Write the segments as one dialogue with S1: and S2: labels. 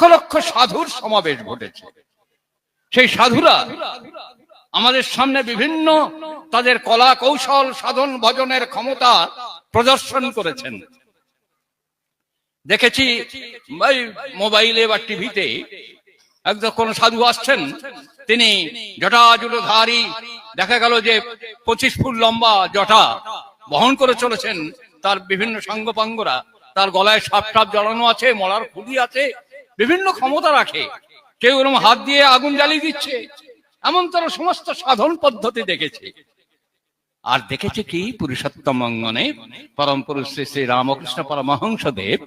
S1: লক্ষ লক্ষ সাধুর সমাবেশ ঘটেছে। সেই সাধুরা আমাদের সামনে বিভিন্ন তাদের কলা কৌশল, সাধন, ভজনের ক্ষমতা প্রদর্শন করেছেন। দেখেছি মোবাইলে বা টিভিতে একদম কোন সাধু আসছেন, তিনি জটাজুটোধারী দেখা গেল যে পঁচিশ ফুট লম্বা জটা বহন করে চলেছেন, তার বিভিন্ন সাঙ্গপাঙ্গরা, তার গলায় সাপ টাপ জড়ানো আছে, মলার খুলি আছে বিভিন্ন ক্ষমতা রাখে। কেউ এরকম হাত দিয়ে আগুন জ্বালিয়ে দিচ্ছে। এমন তারা সমস্ত সাধন পদ্ধতি দেখেছে। আর দেখেছে কি? পুরুষোত্তম অঙ্গনে পরম পুরুষ শ্রী শ্রী রামকৃষ্ণ পরমহংস দেব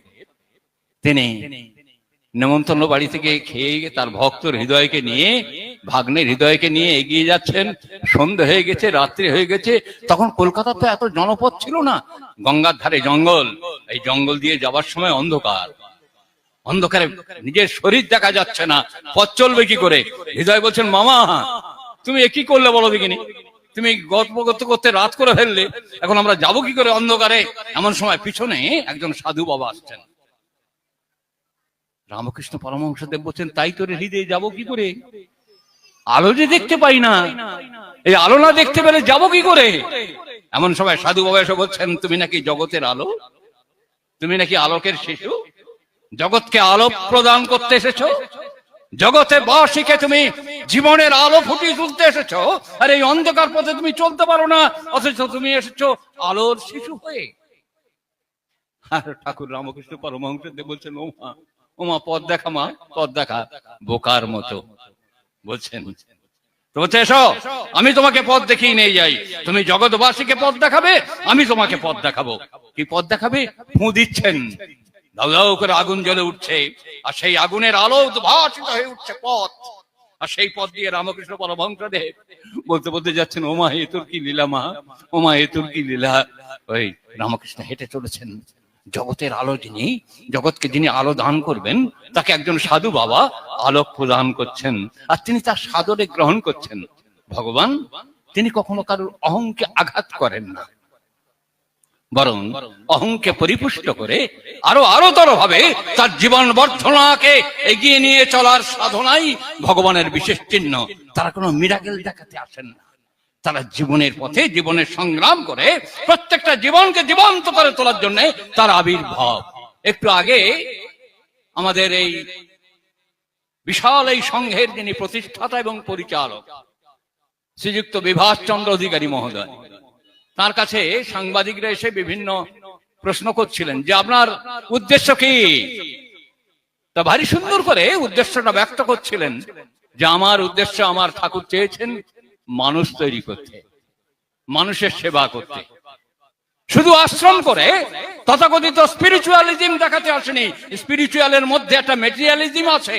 S1: তিনি নেমন্তন্ন বাড়ি থেকে খেয়ে তার ভক্তর হৃদয়কে নিয়ে, ভাগ্নের হৃদয়কে নিয়ে এগিয়ে যাচ্ছেন। সন্ধে হয়ে গেছে, রাত্রি হয়ে গেছে। তখন কলকাতা তো এত জনপদ ছিল না। গঙ্গার ধারে জঙ্গল। এই জঙ্গল দিয়ে যাবার সময় অন্ধকার। অন্ধকারে নিজের শরীর দেখা যাচ্ছে না। পথ চলবে কি করে? হৃদয় বলছেন, মামা, তুমি কি করলে বলো দেখিনি? তুমি গল্প করতে করতে রাত করে ফেললে, এখন আমরা যাব কি করে অন্ধকারে? এমন সময় পিছনে একজন সাধু বাবা আসছেন। রামকৃষ্ণ পরমহংসদেব বলছেন, তাই তোর হৃদয়ে যাব কি করে? আলো যে দেখতে পাই না, এই আলো না দেখতে পেলে যাব কি করে? এমন সময় সাধু বাবা এসে বলছেন, তুমি নাকি জগতের আলো? তুমি নাকি আলোকের শিশু? জগৎকে আলো প্রদান করতে এসেছ? জগতে বাসিকে তুমি জীবনের আলো ফুটিয়ে তুলতে এসেছ? আর এই অন্ধকার পথে তুমি চলতে পারো না, অথচ তুমি এসেছ আলোর শিশু হয়ে। আর ঠাকুর রামকৃষ্ণ পরমহংস দেব বলছেন, ওমা ওমা, পথ দেখা মা, পথ দেখা বোকার মতো। বলছেন তো বলছে এসো, আমি তোমাকে পথ দেখিয়ে নিয়ে যাই। তুমি জগৎবাসীকে পথ দেখাবে, আমি তোমাকে পথ দেখাবো। কি পথ দেখাবে? ফু দিচ্ছেন। দাউ করে আগুন জ্বলে উঠছে, আর সেই আগুনের আলো উদ্ভাসিত হয়ে উঠছে পথ। আর সেই পথ দিয়ে রামকৃষ্ণ পরমহংসদেব বলতে বলতে যাচ্ছেন, ওমা, এ তোর কি লীলা মা? ওমা, এ তোর কি লীলা? ওই রামকৃষ্ণ হেঁটে চলেছেন। জগতের আলো যিনি, জগৎকে যিনি আলো দান করবেন, তাকে একজন সাধু বাবা আলোক প্রদান করছেন। আর তিনি তার সাদরে গ্রহণ করছেন। ভগবান, তিনি কখনো কারোর অহংকে আঘাত করেন না। বরং অহংকে পরিপুষ্ট করে আরও আরও ভাবে তার জীবন বর্ধনাকে এগিয়ে নিয়ে চলার সাধনাই ভগবানের বিশেষ চিহ্ন। তারা কোনো মিরাকেল দেখাতে আসেন না। তারা জীবনের পথে জীবনের সংগ্রাম করে প্রত্যেকটা জীবনকে জীবন্ত করে তোলার জন্য তার আবির্ভাব। একটু আগে আমাদের এই বিশাল এই সংঘের যিনি প্রতিষ্ঠাতা এবং পরিচালক, শ্রীযুক্ত বিভাস চন্দ্র অধিকারী মহোদয় তার কাছে সাংবাদিকরা এসে বিভিন্ন প্রশ্ন করছিলেন যে আপনার উদ্দেশ্য কি? তা ভারী সুন্দর করে উদ্দেশ্যটা ব্যক্ত করছিলেন যে আমার উদ্দেশ্য আমার ঠাকুর চেয়েছেন মানুষ তৈরি করতে, মানুষের সেবা করতে। শুধু আশ্রম করে তথাকথিত স্পিরিচুয়ালিজম দেখাতে আসেনি। স্পিরিচুয়ালের মধ্যে একটা মেটেরিয়ালিজম আছে।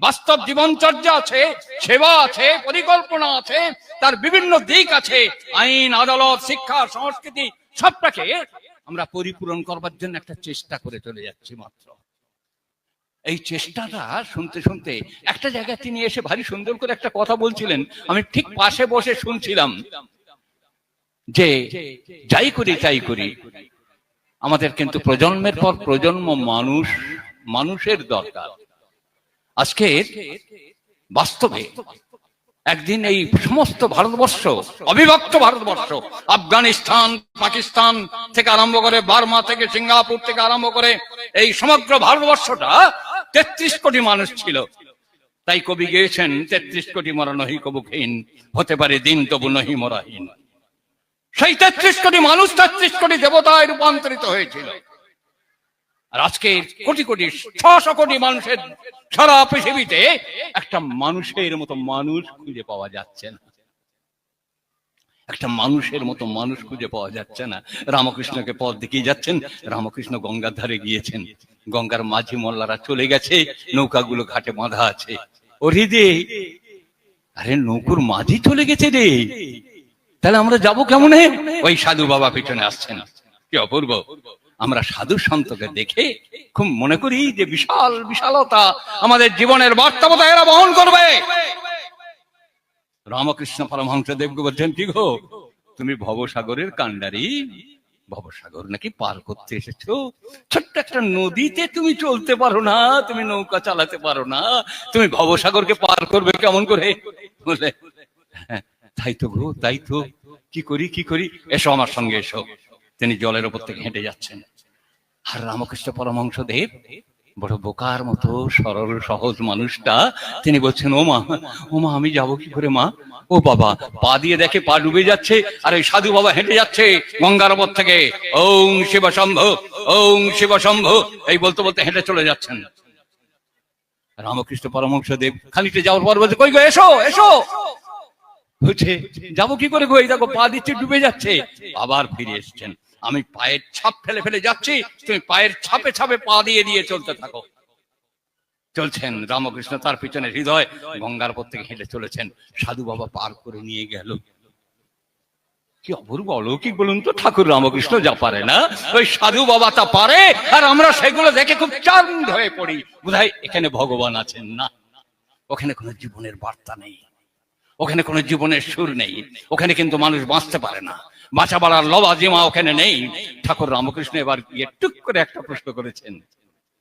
S1: বাস্তব জীবনচর্যা আছে, সেবা আছে, পরিকল্পনা আছে, তার বিভিন্ন দিক আছে, আইন, আদালত, শিক্ষা, সংস্কৃতি, সবটাকে আমরা পরিপূরণ করবার জন্য একটা চেষ্টা করে চলে যাচ্ছি মাত্র। এই চেষ্টাটা শুনতে শুনতে একটা জায়গায় তিনি এসে ভারী সুন্দর করে একটা কথা বলছিলেন, আমি ঠিক পাশে বসে শুনছিলাম যে, যাই করি, তাই করি। আমাদের কিন্তু প্রজন্মের পর প্রজন্ম মানুষ, মানুষের দরকার। আজকে বাস্তবে একদিন এই সমস্ত ভারতবর্ষ, অবিভক্ত ভারতবর্ষ, আফগানিস্তান, পাকিস্তান থেকে আরম্ভ করে বার্মা থেকে সিঙ্গাপুর থেকে আরম্ভ করে এই সমগ্র ভারতবর্ষটা তেত্রিশ কোটি মানুষ ছিল। তাই কবি গেয়েছেন, তেত্রিশ কোটি মরা নহি কবুকহীন হতে পারে দিন তবু নহি মরাহীন। সেই তেত্রিশ কোটি মানুষ তেত্রিশ কোটি দেবতায় রূপান্তরিত হয়েছিল। আর আজকে কোটি কোটি, ছশো কোটি মানুষের সারা পৃথিবীতে একটা মানুষের মতো মানুষ খুঁজে পাওয়া যাচ্ছে না। একটা মানুষের মতো মানুষ খুঁজে পাওয়া যাচ্ছে না। রামকৃষ্ণকে পথ দেখিয়ে যাচ্ছেন, রামকৃষ্ণ গঙ্গার ধারে গিয়েছেন। গঙ্গার মাঝি মল্লারা চলে গেছে, নৌকাগুলো ঘাটে বাঁধা আছে। ওরে আরে নৌকুর মাঝি চলে গেছে রে! তাহলে আমরা যাব কেমন? ওই সাধু বাবা পিছনে আসছেন। কি অপূর্ব! আমরা সাধু সন্তকে দেখে খুব মনে করি যে বিশাল বিশালতা আমাদের জীবনের বার্তাবতা এরা বহন করবে। রামকৃষ্ণ পরমহংস দেবকে বলছেন কি গো তুমি ভবসাগরের কাণ্ডারি ভবসাগর নাকি পার করতে এসেছ? ছোট্ট একটা নদীতে তুমি চলতে পারো না তুমি নৌকা চালাতে পারো না তুমি ভবসাগরকে পার করবে কেমন করে? বলে "হ্যাঁ, তাই তো গো তাই তো। কি করি কি করি? এসো আমার সঙ্গে এসো। তিনি জলের ওপর থেকে হেঁটে যাচ্ছেন। আর রামকৃষ্ণ পরমংশ দেব বড় বোকার মতো সরল সহজ মানুষটা। তিনি বলছেন, ও মা ও মা, আমি যাব কি করে মা? ও বাবা, পা দিয়ে দেখে পা ডুবে যাচ্ছে, আর ওই সাধু বাবা হেঁটে যাচ্ছে গঙ্গার ওপর থেকে। ওং শিব শম্ভ, ওং শিব শম্ভ, এই বলতে বলতে হেঁটে চলে যাচ্ছেন। রামকৃষ্ণ পরমংশ দেব খালিতে যাওয়ার পর বলছে, কই গো, এসো এসো। হচ্ছে যাব কি করে গো? এই দেখো, পা দিচ্ছে, ডুবে যাচ্ছে। আবার ফিরে এসছেন। আমি পায়ের ছাপ ফেলে ফেলে যাচ্ছি, তুমি পায়ের ছাপে ছাপে পা দিয়ে দিয়ে চলতে থাকো। চলছেন রামকৃষ্ণ তার পিছনে হৃদয়, গঙ্গার পর থেকে হেঁটে চলেছেন। সাধু বাবা পার করে নিয়ে গেল। কি অপূর্ব অলৌকিক বলুন তো, ঠাকুর রামকৃষ্ণ যা পারে না? ওই সাধু বাবা তা পারে, আর আমরা সেগুলো দেখে খুব চান্দ হয়ে পড়ি। বোধহয় এখানে ভগবান আছেন না। ওখানে কোনো জীবনের বার্তা নেই। ওখানে কোনো জীবনের সুর নেই। ওখানে কিন্তু মানুষ বাঁচতে পারে না। বাঁচা বাড়ার লবা জিমা ওখানে নেই। ঠাকুর রামকৃষ্ণ এবার গিয়ে টুক করে একটা প্রশ্ন করেছেন।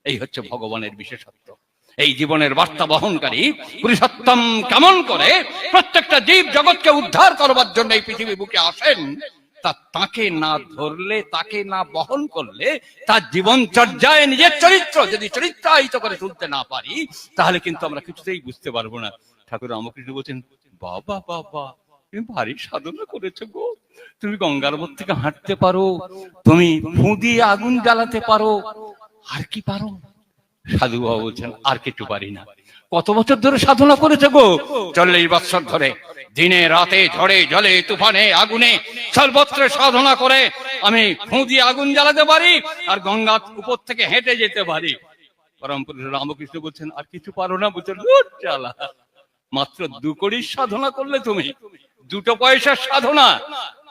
S1: এই হচ্ছে ভগবানের বিশেষত্ব। এই জীবনের বার্তা বহনকারী পুরুষোত্তম কেমন করে প্রত্যেকটা জীব জগৎকে উদ্ধার করবার জন্য এই পৃথিবী বুকে আসেন, তা তাকে না ধরলে, তাকে না বহন করলে, তার জীবন চর্যায় নিজের চরিত্র যদি চরিত্রায়িত করে তুলতে না পারি, তাহলে কিন্তু আমরা কিছুতেই বুঝতে পারব না। ঠাকুর রামকৃষ্ণ বলছেন, বাবা বাবা, তুমি ভারী সাধনা করেছ গো। তুমি গঙ্গার মধ্যে থেকে হাঁটতে পারো, তুমি ফু দিয়ে আগুন জ্বালাতে পারো, আর কি পারো? সাধু বাবা বলছেন, আর কিছু পারি না। কত বছর ধরে সাধনা করেছে গো? চল্লিশ বছর ধরে। দিনে রাতে ঝড়ে জলে তুফানে আগুনে সর্বত্র সাধনা করে আমি ফু দিয়ে আগুন জ্বালাতে পারি, আর গঙ্গা উপর থেকে হেঁটে যেতে পারি। পরম পুরুষ রামকৃষ্ণ বলছেন, আর কিছু পারো না? বলছেন মাত্র দু কোটির সাধনা করলে তুমি। দুটো পয়সার সাধনা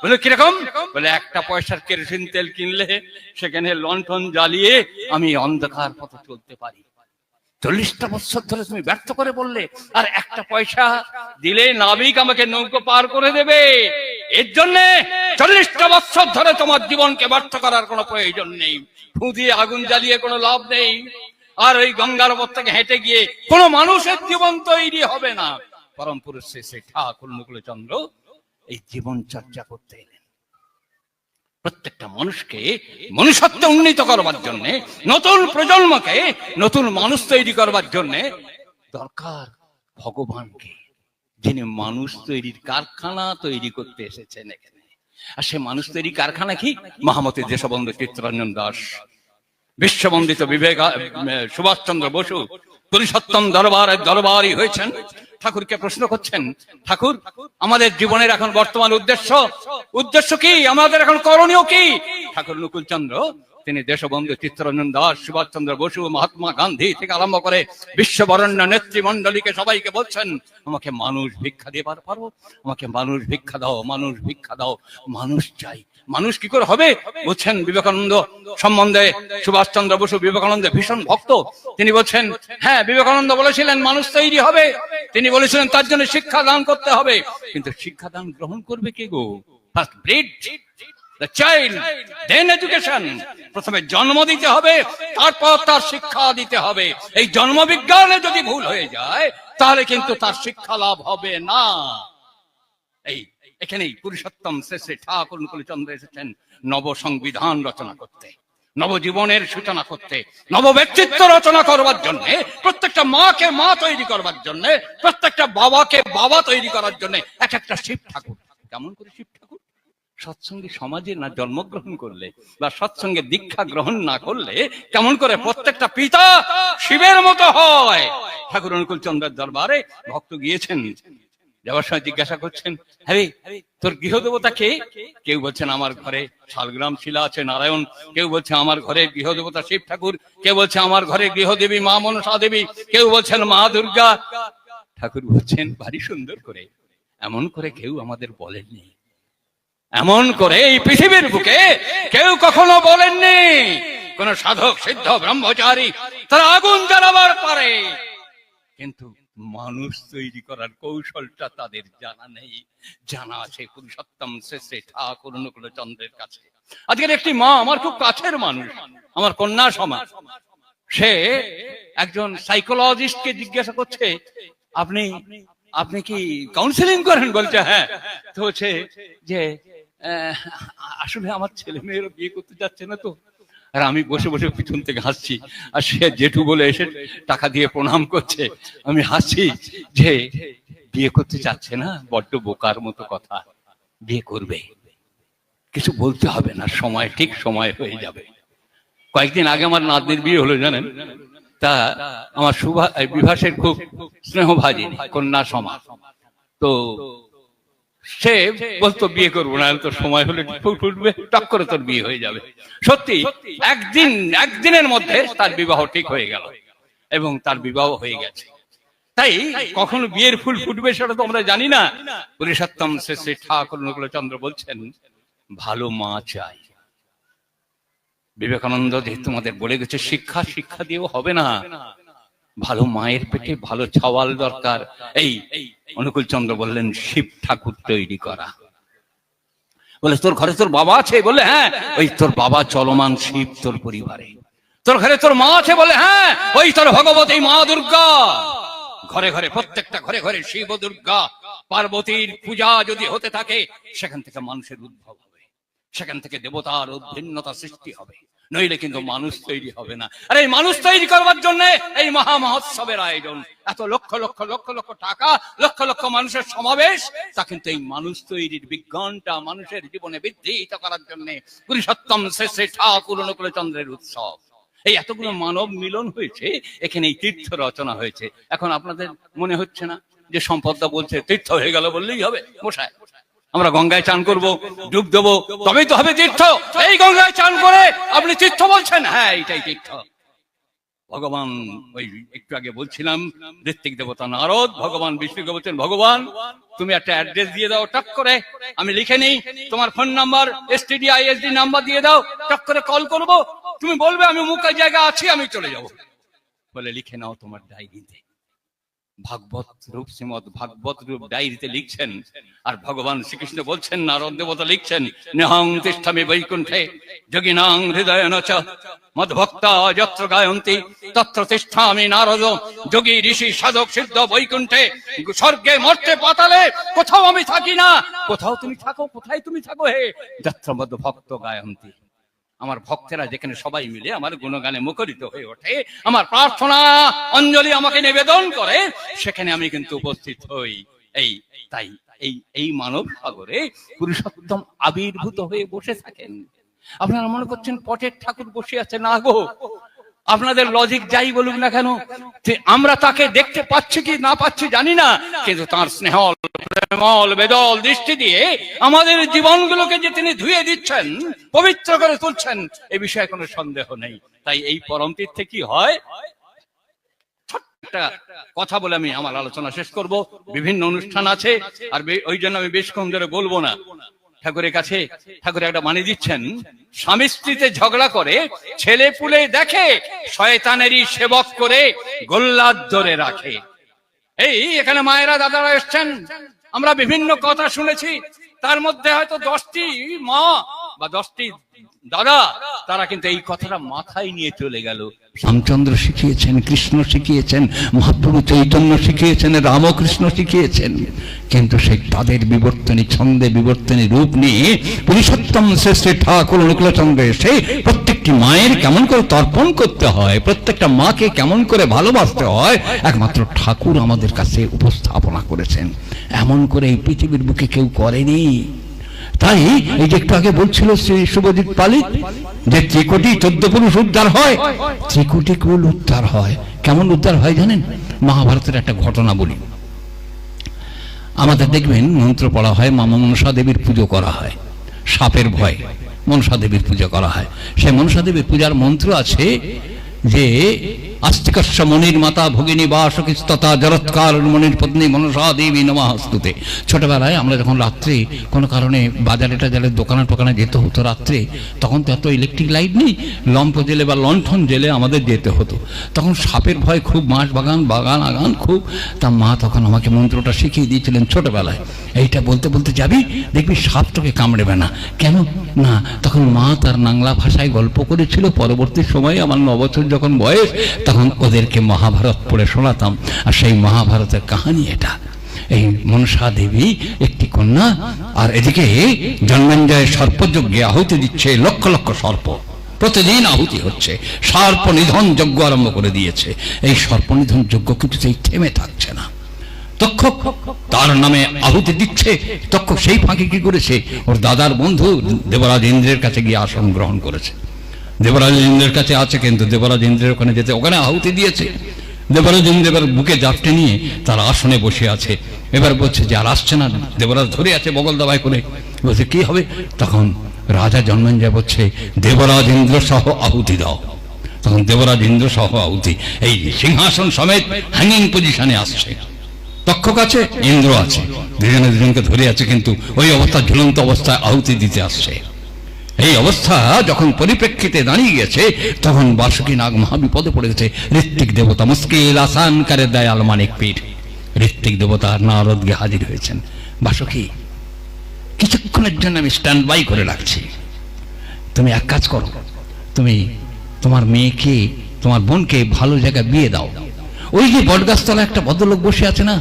S1: বলে কীরকম? বলে একটা পয়সার কেরোসিন তেল কিনলে সেখানে লন্ঠন জ্বালিয়ে আমি অন্ধকার পথে চলতে পারি। চল্লিশটা বছর ধরে তুমি ব্যর্থ করে বললে আর একটা পয়সা দিলে নাবিক আমাকে নৌকো পার করে দেবে। এর জন্য চল্লিশটা বছর ধরে তোমার জীবনকে ব্যর্থ করার কোনো প্রয়োজন নেই। ফু দিয়ে আগুন জ্বালিয়ে কোনো লাভ নেই। আর ওই গঙ্গার ওপর থেকে হেঁটে গিয়ে কোনো মানুষের জীবন তৈরি হবে না। পরম পুরুষ শেষে ঠাকুর মুকুল চন্দ্র এই জীবন চর্চা করতে এলেন। প্রত্যেকটা মানুষকে মনুষ্যত্ব উন্নীত করবার জন্য, নতুন প্রজন্মকে নতুন মানুষ তৈরি করবার জন্য দরকার ভগবানকে, যিনি মানুষ তৈরির কারখানা তৈরি করতে এসেছেন এখানে। আর সে মানুষ তৈরি কারখানা কি? মহামতি দেশবন্ধু চিত্তরঞ্জন দাস, বিশ্ববন্দিত বিবেক সুভাষচন্দ্র বসু, পুরুষোত্তম দরবারের দরবারই হয়েছেন। ঠাকুরকে প্রশ্ন করছেন, ঠাকুর, আমাদের জীবনের এখন বর্তমান উদ্দেশ্য উদ্দেশ্য কি? আমাদের এখন করণীয় কি? ঠাকুর নকুল চন্দ্র তিনি দেশবন্ধু চিত্তরঞ্জন দাস, সুভাষচন্দ্র বসু, মহাত্মা গান্ধী থেকে আরম্ভ করে বিশ্ববরণ্য নেতৃমণ্ডলীকে সবাইকে বলছেন, আমাকে মানুষ ভিক্ষা দেবার পারো, আমাকে মানুষ ভিক্ষা দাও, মানুষ ভিক্ষা দাও, মানুষ চাই। মানুষ কি করে হবে? বলছেন বিবেকানন্দ সম্বন্ধে সুভাষচন্দ্র বসু বিবেকানন্দের ভীষণ ভক্ত। তিনি বলছেন হ্যাঁ বিবেকানন্দ বলেছিলেন, মানুষ তৈরি হবে। তিনি বলেছিলেন, তার জন্য শিক্ষা দান করতে হবে। কিন্তু শিক্ষা দান গ্রহণ করবে কে গো? ফার্স্ট ব্রিড পুরুষোত্তম শেষে ঠাকুর চন্দ্র এসেছেন নব সংবিধান রচনা করতে, নবজীবনের সূচনা করতে নব ব্যক্তিত্ব রচনা করবার জন্য, প্রত্যেকটা মাকে মা তৈরি করবার জন্য, প্রত্যেকটা বাবাকে বাবা তৈরি করার জন্য এক একটা শিব ঠাকুর, কেমন করে শিব সৎসঙ্গে সমাজে না জন্মগ্রহণ করলে বা সৎসঙ্গে দীক্ষা গ্রহণ না করলে কেমন করে প্রত্যেকটা পিতা শিবের মতো হয়? ঠাকুর অনুকূল চন্দ্রের দরবারে ভক্ত গিয়েছেন। যাওয়ার সময় জিজ্ঞাসা করছেন হ্যাঁ তোর গৃহদেবতা কে? কেউ বলছেন, আমার ঘরে শালগ্রাম শিলা আছে, নারায়ণ। কেউ বলছে, আমার ঘরে গৃহদেবতা শিব ঠাকুর। কেউ বলছে, আমার ঘরে গৃহদেবী মা মনসা দেবী। কেউ বলছেন, মা দুর্গা। ঠাকুর বলছেন ভারী সুন্দর করে, এমন করে কেউ আমাদের বলেননি। এমন করে এই পৃথিবীর বুকে কেউ কখনো বলেননি, কোন সাধক, সিদ্ধ, ব্রহ্মচারী, তারা আগুন জ্বালাবার পারে। কিন্তু মানুষ তৈরি করার কৌশলটা তাদের জানা নেই। জানা আছে পুরুষোত্তম শেষে ঠাকুর অনুকূল চন্দ্রের কাছে। আজকের একটি মা আমার খুব কাছের মানুষ, আমার কন্যা সমাজ। সে একজন সাইকোলজিস্টকে জিজ্ঞাসা করছে, আপনি আপনি কি কাউন্সিলিং করেন? বলছে হ্যাঁ। তো হচ্ছে যে আসলে আমার ছেলে মেয়েরা বিয়ে করতে যাচ্ছে না তো। আর আমি বসে বসে পিছন থেকে হাসছি। আর সে জেঠু বলে এসে টাকা দিয়ে প্রণাম করছে। আমি হাসছি যে বিয়ে করতে চাচ্ছে না, বড্ড বোকার মতো কথা। বিয়ে করবে। কিছু বলতে হবে না, সময় ঠিক সময় হয়ে যাবে। কয়েকদিন আগে আমার নাতনির বিয়ে হলো, জানেন? তা আমার সুভা বিভাসের খুব স্নেহভাজি কন্যা সমাজ। তো সে বলতো, বিয়ে করব না তো সময় হলে ফুটবে টক করে তোর বিয়ে হয়ে যাবে। সত্যি, একদিন, একদিনের মধ্যে তার বিবাহ ঠিক হয়ে গেল এবং তার বিবাহ হয়ে গেছে। তাই কখনো বিয়ের ফুল ফুটবে সেটা তো আমরা জানি না। পুরুষোত্তম শ্রী ঠাকুর নকুলচন্দ্র বলছেন, ভালো মা চাই। বিবেকানন্দ যেহেতু তোমাদের বলে গেছে, শিক্ষা শিক্ষা দিয়েও হবে না। ভালো মায়ের পেটে ভালো ছাওয়াল দরকার। এই, অনুকূল চন্দ্র বললেন, শিব ঠাকুর তৈরি করা। বলে, তোর ঘরে তোর বাবা আছে? বলে হ্যাঁ ওই তোর বাবা চলমান শিব তোর পরিবারে। তোর ঘরে তোর মা আছে? বলে হ্যাঁ ওই তোর ভগবতী মা দুর্গা। ঘরে ঘরে, প্রত্যেকটা ঘরে ঘরে শিব দুর্গা। পার্বতীর পূজা যদি হতে থাকে, সেখান থেকে মানুষের উদ্ভব হবে। সেখান থেকে দেবতার উদ্ভিন্নতা সৃষ্টি হবে। নইলে কিন্তু মানুষ তৈরি হবে না। আর এই মানুষ তৈরি করবার জন্য এই মহা মহোৎসবের আয়োজন। এত লক্ষ লক্ষ লক্ষ লক্ষ টাকা, লক্ষ লক্ষ মানুষের সমাবেশ, তা কিন্তু এই মানুষ তৈরির বিজ্ঞানটা মানুষের জীবনে বৃদ্ধিত করার জন্য পুরুষোত্তম শেষে ঠাকুর অনুকূল চন্দ্রের উৎসব। এই এতগুলো মানব মিলন হয়েছে, এখানে এই তীর্থ রচনা হয়েছে। এখন আপনাদের মনে হচ্ছে না যে সম্পদটা বলছে, তীর্থ হয়ে গেল বললেই হবে, মশাই? আমরা গঙ্গায় চান করব, ডুব দেবো। তবেই তো হবে তীর্থ। এই গঙ্গায় চান করে আপনি তীর্থ বলছেন? হ্যাঁ এইটাই তীর্থ। ভগবান, ওই একটু আগে বলছিলাম, ঋত্বিক দেবতা নারদ, ভগবান বিষ্ণুকে বলছেন, ভগবান, তুমি একটা অ্যাড্রেস দিয়ে দাও, টক করে। আমি লিখে নিই, তোমার phone number STD ISD number দিয়ে দাও, টক করে কল করব। তুমি বলবে, আমি মুখ জায়গা আছি, আমি চলে যাব। বলে লিখে নাও তোমার ডায়েরিতে। ভাগবত রূপ, শ্রীমদ ভাগবত রূপ ডায়েরিতে লিখছেন আর ভগবান শ্রীকৃষ্ণ বলছেন, নারদ দেবতা লিখছেন, নেহং তিষ্ঠামি বৈকুণ্ঠে, যোগিনাং হৃদয় নচ মদভক্তা যত্র গায়ন্তি, তত্র তিষ্ঠামি নারদ, যোগী ঋষি সাধক সিদ্ধ বৈকুণ্ঠে, স্বর্গে মর্তে পাতালে, কোথাও আমি থাকি না। কোথাও তুমি থাকো, কোথায় তুমি থাকো হে? যত্র মদ ভক্ত গায়ন্তি। আমার ভক্তেরা যেখানে সবাই মিলে আমার গুণগানে মুখরিত হয়ে ওঠে, আমার প্রার্থনা, অঞ্জলি আমাকে নিবেদন করে, সেখানে আমি কিন্তু উপস্থিত হই। এই, তাই। এই এই মানব সাগরে পুরুষোত্তম আবির্ভূত হয়ে বসে থাকেন। আপনারা মনে করছেন পটের ঠাকুর বসে আছে? না গো। আপনাদের লজিক যাই বলুক না কেন, যে আমরা তাকে দেখতে পাচ্ছি কি না পাচ্ছি জানি না, কিন্তু তার স্নেহ, প্রেমল, বেদল দৃষ্টি দিয়ে আমাদের জীবনগুলোকে যে তিনি ধুয়ে দিচ্ছেন, পবিত্র করে তুলছেন, এ বিষয়ে কোনো সন্দেহ নেই। তাই এই পরম তীর্থে কি হয়? একটা কথা বলে আমি আমার আলোচনা শেষ করব। বিভিন্ন অনুষ্ঠান আছে, আর ওই জন্য আমি বেশক্ষণ ধরে বলব না। ঠাকুরের কাছে, ঠাকুর একটা মানে দিচ্ছেন, স্বামী স্ত্রীতে ঝগড়া করে ছেলে পুলে দেখে, শয়তানেরই সেবক করে গোল্লাদ ধরে রাখে। এই, এখানে মায়েরা, দাদারা এসছেন। আমরা বিভিন্ন কথা শুনেছি। তার মধ্যে হয়তো দশটি মা বা দশটি দাদা, তারা কিন্তু এই কথাটা মাথায় নিয়ে চলে গেল। রামচন্দ্র শিখিয়েছেন, কৃষ্ণ শিখিয়েছেন, মহাপ্রভু চৈতন্য শিখিয়েছেন, রামকৃষ্ণ শিখিয়েছেন। কিন্তু সেই তাদের বিবর্তনী, ছন্দে বিবর্তনী রূপ নিয়ে পুরুষোত্তম শ্রেষ্ঠ ঠাকুর অনুকূলচন্দ্র এসে প্রত্যেকটি মায়ের কেমন করে তর্পণ করতে হয়, প্রত্যেকটা মাকে কেমন করে ভালোবাসতে হয়, একমাত্র ঠাকুর আমাদের কাছে উপস্থাপনা করেছেন। এমন করে এই পৃথিবীর বুকে কেউ করেনি। তাই এই যে একটু আগে বলছিল শ্রী শুভজিৎ পালিত যে ত্রিকোটি চোদ্দ পুরুষ উদ্ধার হয়, ত্রিকোটি কুল উদ্ধার হয়। কেমন উদ্ধার হয় জানেন? মহাভারতের একটা ঘটনা বলি। আমাদের দেখবেন মন্ত্র পড়া হয়, মা মনসা দেবীর পুজো করা হয়। সাপের ভয় মনসা দেবীর পূজা করা হয়। সে মনসা দেবীর পূজার মন্ত্র আছে যে আস্তিকস্য মনির মাতা ভগিনী বাসকস্ততা জরৎকার মনির পত্নী মনসা দেবী নমাহস্তুতে। ছোটবেলায় আমরা যখন রাত্রে কোনো কারণে বাজারে টাজারে দোকানে টোকানে যেতে হতো রাত্রে, তখন তো এত ইলেকট্রিক লাইট নেই, লম্প জেলে বা লণ্ঠন জেলে আমাদের যেতে হতো। তখন সাপের ভয় খুব, মাছ বাগান বাগান, আগান খুব। তা মা তখন আমাকে মন্ত্রটা শিখিয়ে দিয়েছিলেন ছোটবেলায়। এইটা বলতে বলতে যাবি? দেখবি সাপ তোকে কামড়েবে না। কেন? না, তখন মা তার নাংলা ভাষায় গল্প করেছিল। পরবর্তী সময়ে আমার ন বছর যখন বয়স, তখন ওদেরকে মহাভারত পড়ে শোনাতাম। আর সেই মহাভারতের কাহানি এটা। এই মনসা দেবী একটি কন্যা, আর এদিকে জন্মাঞ্জয় সর্পযজ্ঞে আহুতি দিচ্ছে লক্ষ লক্ষ সর্প। প্রতিদিন আহুতি হচ্ছে। সর্প নিধন যজ্ঞ আরম্ভ করে দিয়েছে। এই সর্প নিধন যজ্ঞ কিছুতেই থেমে থাকছে না। তক্ষক তার নামে আহুতি দিচ্ছে। তক্ষক সেই ফাঁকে কি করেছে? ওর দাদার বন্ধু দেবরাজ ইন্দ্রের কাছে গিয়ে আসন গ্রহণ করেছে। দেবরাজ ইন্দ্রের কাছে আছে কিন্তু দেবরাজ ইন্দ্রের ওখানে যেতে, ওখানে আহুতি দিয়েছে। দেবরাজ ইন্দ্র এবার বুকে জাপটে নিয়ে তার আসনে বসে আছে। এবার বলছে যে আর আসছে না, দেবরাজ ধরে আছে বগল দাবাই করে। বলছে, কি হবে? তখন রাজা জন্মেঞ্জয় বলছে, দেবরাজ ইন্দ্র সহ আহুতি দাও। তখন দেবরাজ ইন্দ্র সহ আহুতি, এই সিংহাসন সমেত হ্যাঙ্গিং পজিশনে আসছে। তক্ষক আছে, ইন্দ্র আছে। দুজনে দুজনকে ধরে আছে কিন্তু ওই অবস্থা, ঝুলন্ত অবস্থায় আহুতি দিতে আসছে। এই অবস্থা যখন পরিপ্রেক্ষিতে দাঁড়িয়ে গেছে, তখন বাসুকী নাগ মহাবিপদে পড়ে গেছে। ঋত্বিক দেবতা মুশকিল, আসান করে দয়াল মানিক পীর ঋত্বিক দেবতা নারদ গিয়ে হাজির হয়েছেন। বাসুকী, কিছুক্ষণের জন্য আমি স্ট্যান্ড বাই করে রাখছি। তুমি এক কাজ করো। তুমি তোমার মেয়েকে, তোমার বোনকে ভালো জায়গায় বিয়ে দাও। ওই যে বটগাছতলা একটা ভদ্রলোক বসে আছে না?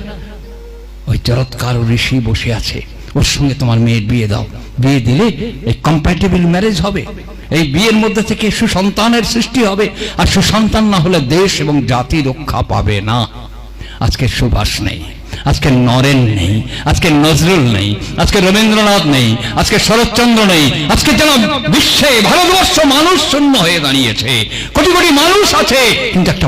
S1: ওই চরৎকার ঋষি বসে আছে। ওর সঙ্গে তোমার মেয়ের বিয়ে দাও। বিয়ে দিলে এই কম্প্যাটেবল ম্যারেজ হবে। এই বিয়ের মধ্যে থেকে সুসন্তানের সৃষ্টি হবে। আর সুসন্তান না হলে দেশ এবং জাতি রক্ষা পাবে না। আজকে সুভাষ নেই, আজকে নরেন নেই, আজকে নজরুল নেই, আজকে রবীন্দ্রনাথ নেই, আজকে শরৎচন্দ্র নেই, আজকে যেন বিশ্বে ভারতবর্ষ মানুষ শূন্য হয়ে দাঁড়িয়েছে। কোটি কোটি মানুষ আছে, কিন্তু একটা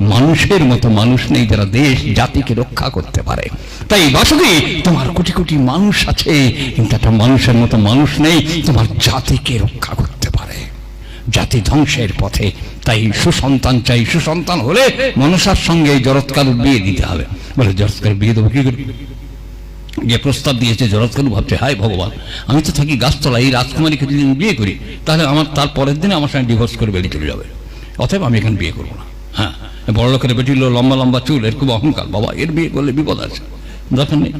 S1: মানুষের মতো মানুষ নেই যারা দেশ, জাতিকে রক্ষা করতে পারে। তাই বাসুকি তোমার কোটি কোটি মানুষ আছে, কিন্তু একটা মানুষের মতো মানুষ নেই, তোমার জাতিকে রক্ষা করতে পারে। জাতি ধ্বংসের পথে, তাই সুসন্তান চাই। সুসন্তান হলে মনসার সঙ্গে এই জরৎকার বিয়ে দিতে হবে। বলে জরৎকাল বিয়ে দেবো কি করে? যে প্রস্তাব দিয়েছে জরৎকারু ভাবছে, হায় ভগবান, আমি তো থাকি গাছতলা এই রাজকুমারীকে যদি বিয়ে করি, তাহলে আমার তার পরের দিনে আমার সঙ্গে ডিভোর্স করে বেরিয়ে চলে যাবে। অতএব আমি এখানে বিয়ে করব না। বড় লোকের বেটিল লম্বা লম্বা চুল, এর খুব অহংকার। বাবা, এর বিয়ে করলে বিপদ আছে। দরকার নেই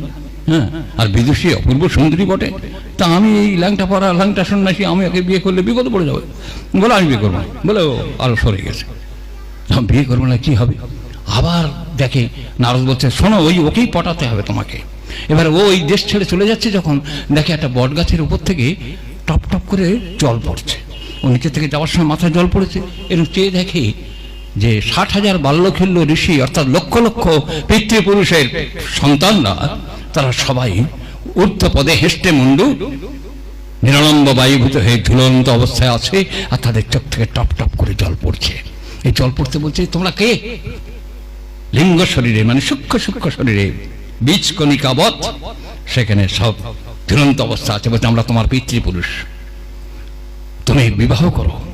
S1: হ্যাঁ? আর বিদুষী, অপূর্ব সুন্দরী বটে। তা আমি এই ল্যাংটা পড়া, ল্যাংটা সন্ন্যাসী, আমি ওকে বিয়ে করলে বিপদ পড়ে যাবে। বলে, আমি বিয়ে করব। বলে, ও আরও সরে গেছে। আমি বিয়ে করব না, কি হবে? আবার দেখে নারদ বলছে, শোনো, ওই ওকেই পটাতে হবে তোমাকে। এবার ও ওই দেশ ছেড়ে চলে যাচ্ছে যখন দেখে একটা বট গাছের উপর থেকে টপ টপ করে জল পড়ছে। ও নিচে থেকে যাওয়ার সময় মাথায় জল পড়েছে। এরকম চেয়ে দেখে যে ষাট হাজার বাল্যখিল্য ঋষি, অর্থাৎ লক্ষ লক্ষ পিতৃপুরুষের সন্তানরা, তারা সবাই ঊর্ধ্ব পদে হেষ্টে মুন্ডু নিরানন্দ বায়ুভূত হয়ে ঝুলন্ত অবস্থায় আছে, আর তাদের চোখ থেকে টপ টপ করে জল পড়ছে। এই জল পড়তে বলছে, তোমরা কে? লিঙ্গ শরীরে মানে সূক্ষ্ম সূক্ষ্ম শরীরে, বীজ কণিকাবৎ সেখানে সব ঝুলন্ত অবস্থা আছে, বলছে, আমরা তোমার পিতৃপুরুষ। তুমি বিবাহ করো।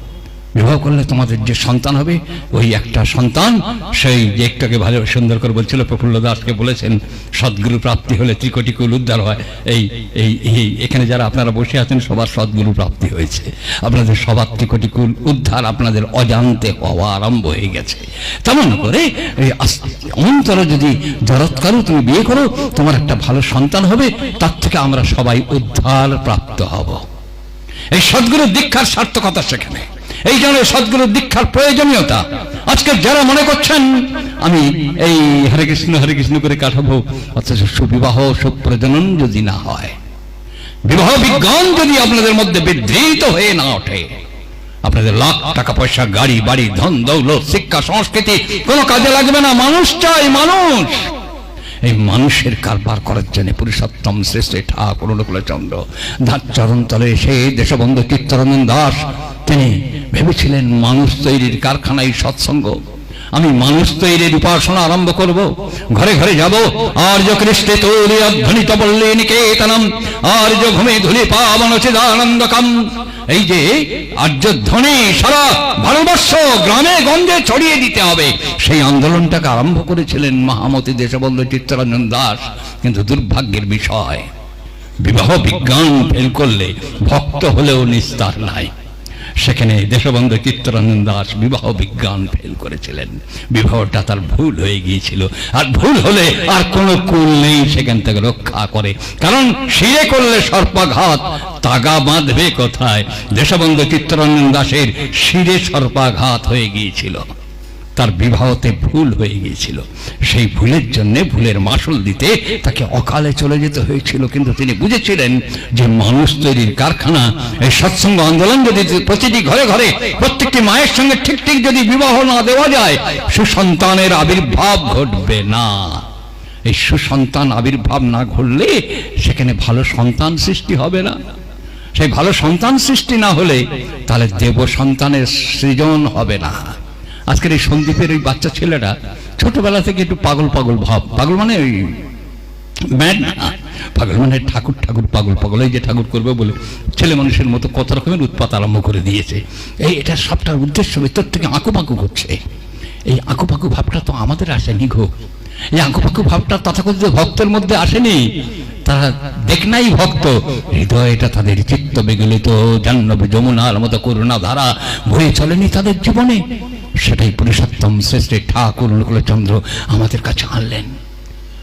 S1: বিবাহ করলে তোমাদের যে সন্তান হবে, ওই একটা সন্তান সেই একটাকে ভালো সুন্দর করে বলছিল প্রফুল্ল দাসকে বলেছেন, সদ্গুরু প্রাপ্তি হলে ত্রিকোটি কুল উদ্ধার হয়। এই এই এই, এখানে যারা আপনারা বসে আছেন, সবার সদ্গুরু প্রাপ্তি হয়েছে। আপনাদের সবার ত্রিকোটি কুল উদ্ধার আপনাদের অজান্তে হওয়া আরম্ভ হয়ে গেছে। তেমন করে এই অন্তরে যদি জরৎকারও তুমি বিয়ে করো, তোমার একটা ভালো সন্তান হবে, তার থেকে আমরা সবাই উদ্ধার প্রাপ্ত হব। এই সদ্গুরুর দীক্ষার সার্থকতা সেখানে। এই জন্য সদ্গুরুর দীক্ষার প্রয়োজনীয়তা। আজকে যারা মনে করছেন, আমি এই হরে কৃষ্ণ হরে কৃষ্ণ করে কাটাবো অথচ সুবিবাহ, সুপ্রজনন যদি না হয়, বিবাহ বিজ্ঞান যদি আপনাদের মধ্যে বিধৃত হয়ে না ওঠে, আপনাদের লাখ টাকা পয়সা, গাড়ি, বাড়ি, ধন, দৌলত, শিক্ষা, সংস্কৃতি, কোনো কাজে লাগবে না। মানুষ চাই মানুষ। এই মানুষের কারবার করার জন্য পুরুষোত্তম শ্রেষ্ঠ ঠাকুর অনুকূলচন্দ্র চরণ তলে এসে দেশবন্ধু চিত্তরঞ্জন দাস, তিনি ভেবেছিলেন মানুষ তৈরির কারখানায় সৎসঙ্গ। আমি মানুষ তৈরির উপাসনা আরম্ভ করব, ঘরে ঘরে যাব, আর্য কৃষ্ণে তৈরি অধ্বনিত বললে নিকেতনম, আর্য ঘুমে ধুলি পাবন চিদানন্দকম। এই যে আর্যধ্বনি সারা ভারতবর্ষ গ্রামে গঞ্জে ছড়িয়ে দিতে হবে। সেই আন্দোলনটাকে আরম্ভ করেছিলেন মহামতি দেশবন্ধু চিত্তরঞ্জন দাস। কিন্তু দুর্ভাগ্যের বিষয়, বিবাহ বিজ্ঞান ফেল করলে ভক্ত হলেও নিস্তার নাই। সেখানে দেশবন্ধু চিত্তরঞ্জন দাস বিবাহ বিজ্ঞান ফেল করেছিলেন। বিবাহটা তার ভুল হয়ে গিয়েছিল। আর ভুল হলে আর কোনো কুল নেই সেখান থেকে রক্ষা করে। কারণ সে করলে সর্পাঘাত, তাগা বাঁধবে কোথায়? দেশবন্ধু চিত্তরঞ্জন দাসের শিরে সর্পাঘাত হয়ে গিয়েছিল। তার বিবাহতে ভুল হয়ে গিয়েছিল। সেই ভুলের জন্যে ভুলের মাসুল দিতে তাকে অকালে চলে যেতে হয়েছিল। কিন্তু তিনি বুঝেছিলেন যে মানুষ তৈরির কারখানা, এই সৎসঙ্গ আন্দোলন যদি প্রতিটি ঘরে ঘরে প্রত্যেকটি মায়ের সঙ্গে ঠিক ঠিক যদি বিবাহ না দেওয়া যায়, সুসন্তানের আবির্ভাব ঘটবে না। এই সুসন্তান আবির্ভাব না ঘটলে সেখানে ভালো সন্তান সৃষ্টি হবে না। সেই ভালো সন্তান সৃষ্টি না হলে তাহলে দেব সন্তানের সৃজন হবে না। আজকের এই সন্দীপের ওই বাচ্চা ছেলেটা ছোটবেলা থেকে একটু পাগল পাগল ভাব। পাগল মানে ওই ম্যাড না। পাগল মানে ঠাকুর ঠাকুর, পাগল পাগল। এই যে ঠাকুর করবে বলে ছেলে মানুষের মতো কত রকমের উৎপাত আরম্ভ করে দিয়েছে। এই এটা সবটার উদ্দেশ্য ভেতর থেকে আঁকুপাকু করছে। এই আঁকুপাকু ভাবটা তো আমাদের আসেনি ঘো এই আঁকুপাকু ভাবটা তথাকথিত ভক্তের মধ্যে আসেনি। তারা দেখ নাই ভক্ত হৃদয়টা তাদের চিত্ত বিগলিত। জাহ্নবী যমুনার মতো করুণা ধারা বয়ে চলেনি তাদের জীবনে। সেটাই পুরুষোত্তম শ্রেষ্ঠ ঠাকুর চন্দ্র আমাদের কাছে আনলেন।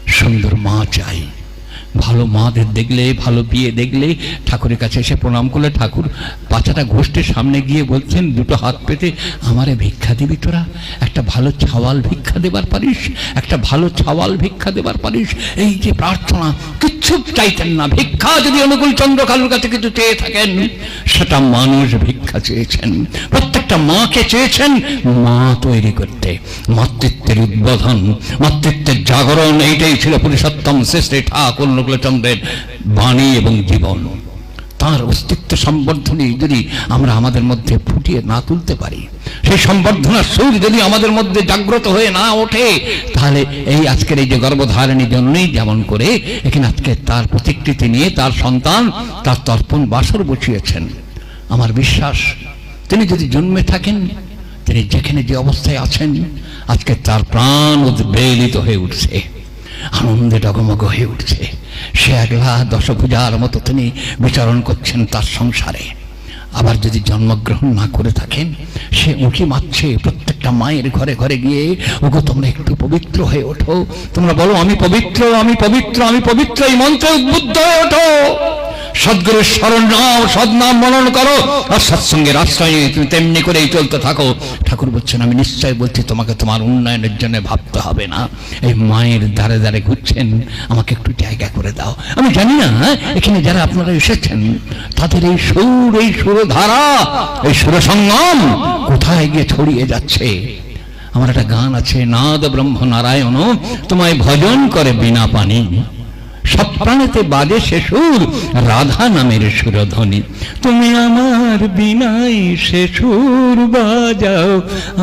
S1: সুন্দর মা চাই। ভালো মাদের দেখলে, ভালো বিয়ে দেখলে ঠাকুরের কাছে এসে প্রণাম করলে ঠাকুর বাচ্চাটা ঘোষ্ঠের সামনে গিয়ে বলছেন, দুটো হাত পেতে আমারে ভিক্ষা দিবি তোরা? একটা ভালো ছাওয়াল ভিক্ষা দেবার পারিস? একটা ভালো ছাওয়াল ভিক্ষা দেবার পারিস? এই যে প্রার্থনা, কিচ্ছু চাইতেন না। ভিক্ষা যদি অনুকূল চন্দ্র কালুর কাছে কিছু চেয়ে থাকেন, সেটা মানুষ ভিক্ষা চেয়েছেন। প্রত্যেকটা মাকে চেয়েছেন, মা তৈরি করতে। মাতৃত্বের উদ্বোধন, মাতৃত্বের জাগরণ, এইটাই ছিল পুরুষোত্তম শ্রেষ্ঠ ঠাকুর নকুলচন্দ্রের বাণী এবং জীবন। তার অস্তিত্ব সম্বর্ধনী যদি আমরা আমাদের মধ্যে ফুটিয়ে না তুলতে পারি, সেই সম্বর্ধনার সুর যদি আমাদের মধ্যে জাগ্রত হয়ে না ওঠে, তাহলে এই আজকের এই যে গর্ভধারণের জন্যই যেমন করে, এখানে আজকে তার প্রতিকৃতি নিয়ে তার সন্তান তার তর্পণ বাসর বসিয়েছেন। আমার বিশ্বাস তিনি যদি জন্মে থাকেন, তিনি যেখানে যে অবস্থায় আছেন, আজকে তার প্রাণ উদ্বেলিত হয়ে উঠছে, আনন্দে ডগমগ হয়ে উঠছে। সে একলা দশভূজার মতো তিনি বিচরণ করছেন তার সংসারে। আবার যদি জন্মগ্রহণ না করে থাকেন, সে উঁকি মারছে প্রত্যেকটা মায়ের ঘরে ঘরে গিয়ে, ওগো, তোমরা একটু পবিত্র হয়ে ওঠো। তোমরা বলো, আমি পবিত্র আমি পবিত্র আমি পবিত্র, এই মন্ত্রে উদ্বুদ্ধ হয়ে ওঠো। সদ্গুরুর স্মরণ নাও সদনাম মনন করো আর সৎসঙ্গের আশ্রয় নিয়ে তুমি তেমনি করেই চলতে থাকো। ঠাকুর বলছেন আমি নিশ্চয় বলছি তোমাকে তোমার উন্নয়নের জন্য ভাবতে হবে না। এই মায়ের দ্বারে দ্বারে ঘুরছেন আমাকে একটু জায়গা করে দাও। আমি জানি না হ্যাঁ, এখানে যারা আপনারা এসেছেন তাদের এই সুর এই সুরধারা এই সুরসঙ্গম কোথায় গিয়ে ছড়িয়ে যাচ্ছে? আমার একটা গান আছে নাদ ব্রহ্ম নারায়ণ তোমায় ভজন করে বিনা পানি। সব প্রাণেতে বাজে সে সুর রাধা নামের সুরধ্বনি। তুমি আমার বিনাই সে সুর বাজাও,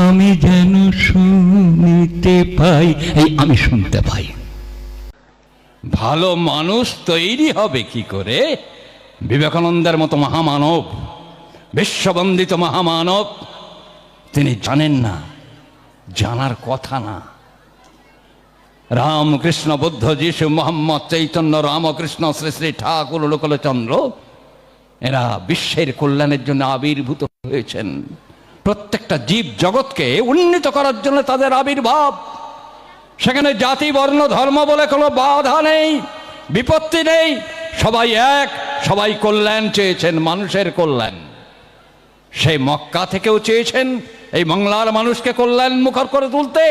S1: আমি যেন শুনিতে পাই। এই আমি শুনতে পাই। ভালো মানুষ তৈরি হবে কি করে? বিবেকানন্দের মতো মহামানব, বিশ্ববন্দিত মহামানব, তিনি জানেন না, জানার কথা না। রামকৃষ্ণ বুদ্ধ যিশু মোহাম্মদ চৈতন্য রামকৃষ্ণ শ্রী শ্রী ঠাকুর লোকলচন্দ্র, এরা বিশ্বের কল্যাণের জন্য আবির্ভূত হয়েছেন। প্রত্যেকটা জীব জগৎকে উন্নীত করার জন্য তাদের আবির্ভাব। সেখানে জাতি, বর্ণ, ধর্ম বলে কোনো বাধা নেই, বিপত্তি নেই। সবাই এক, সবাই কল্যাণ চেয়েছেন, মানুষের কল্যাণ। সেই মক্কা থেকেও চেয়েছেন এই বাংলার মানুষকে কল্যাণ মুখর করে তুলতে।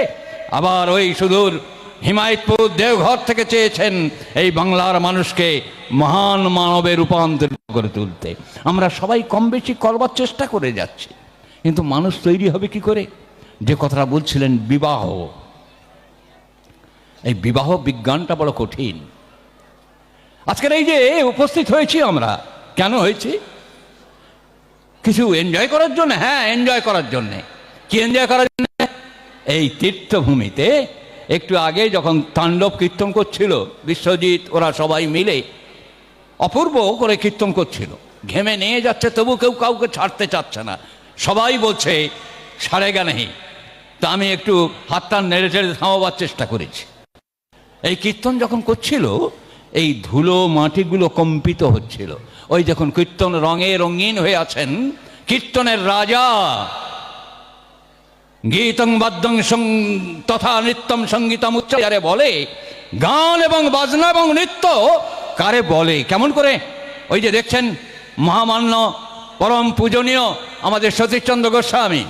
S1: আবার ওই সুদূর হিমায়তপুর দেওঘর থেকে চেয়েছেন এই বাংলার মানুষকে মহান মানবে রূপান্তরিত করে তুলতে। আমরা সবাই কম বেশি করবার চেষ্টা করে যাচ্ছি। কিন্তু মানুষ তৈরি হবে কি করে? যে কথাটা বলছিলেন বিবাহ। এই বিবাহ বিজ্ঞানটা বড় কঠিন। আজকের এই যে উপস্থিত হয়েছি আমরা, কেন হয়েছি? কিছু এনজয় করার জন্য? হ্যাঁ এনজয় করার জন্য। কি এনজয় করার জন্য? এই তীর্থভূমিতে একটু আগে যখন তাণ্ডব কীর্তন করছিল, বিশ্বজিৎ, ওরা সবাই মিলে অপূর্ব করে কীর্তন করছিল। ঘেমে নিয়ে যাচ্ছে, তবু কেউ কাউকে ছাড়তে চাচ্ছে না। সবাই বলছে, সারে সারেগা নেই। তা আমি একটু হাতটা নেড়ে চেড়ে থামাবার চেষ্টা করেছি। এই কীর্তন যখন করছিল, এই ধুলো মাটিগুলো কম্পিত হচ্ছিল। ওই যখন কীর্তন রঙে রঙিন হয়ে আছেন কীর্তনের রাজা। গীতং বাদ্যং তথা নৃত্যম সঙ্গীতম উচ্চ যারে বলে? গান এবং বাজনা এবং নৃত্য কারে বলে? কেমন করে? ওই যে দেখছেন, মহামান্য পরম পূজনীয় আমাদের সতীশচন্দ্র গোস্বামী।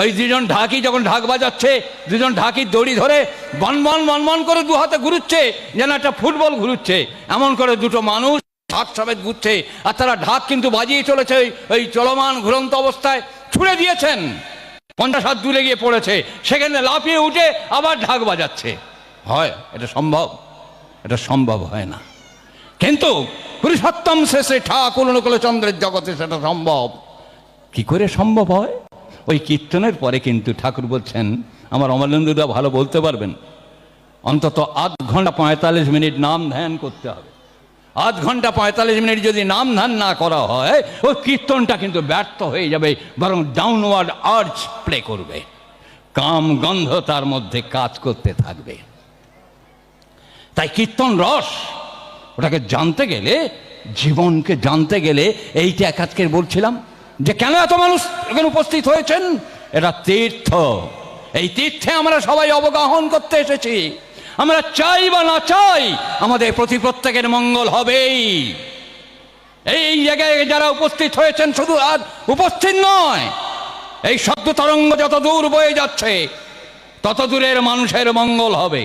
S1: ওই দুজন ঢাকি যখন ঢাক বাজাচ্ছে, দুজন ঢাকির দড়ি ধরে বনবন বনবন করে দু হাতে ঘুরুচ্ছে, যেন একটা ফুটবল ঘুরুচ্ছে। এমন করে দুটো মানুষ ঢাক সমেত ঘুরছে, আর তারা ঢাক কিন্তু বাজিয়ে চলেছে ওই চলমান ঘুরন্ত অবস্থায় ছুড়ে দিয়েছেন। পঞ্চাশ হাত দূরে গিয়ে পড়েছে, সেখানে লাফিয়ে উঠে আবার ঢাক বাজাচ্ছে। হয়, এটা সম্ভব? এটা সম্ভব হয় না। কিন্তু পুরুষোত্তম শেষে ঠাকুর অনুকূল চন্দ্রের জগতে সেটা সম্ভব। কি করে সম্ভব হয়? ওই কীর্তনের পরে কিন্তু ঠাকুর বলছেন, আমার অমলেন্দুদা ভালো বলতে পারবেন। অন্তত আধ ঘণ্টা পঁয়তাল্লিশ মিনিট নাম ধ্যান করতে হবে। আধ ঘণ্টা পঁয়তাল্লিশ মিনিট যদি নাম ধ্যান না করা হয়, ওই কীর্তনটা কিন্তু ব্যর্থ হয়ে যাবে, বরং ডাউনওয়ার্ড আর্চ প্লে করবে। কাম গন্ধ তার মধ্যে কাজ করতে থাকবে। তাই কীর্তন রস, ওটাকে জানতে গেলে, জীবনকে জানতে গেলে, এইটা এক আজকে বলছিলাম যে কেন এত মানুষ এখানে উপস্থিত হয়েছেন? এটা তীর্থ। এই তীর্থে আমরা সবাই অবগাহন করতে এসেছি। আমরা চাই বা না চাই, আমাদের প্রতি প্রত্যেকের মঙ্গল হবেই। এই জায়গায় যারা উপস্থিত হয়েছেন শুধু আর উপস্থিত নয়, এই শব্দ তরঙ্গ যত দূর বয়ে যাচ্ছে, তত দূরের মানুষের মঙ্গল হবে।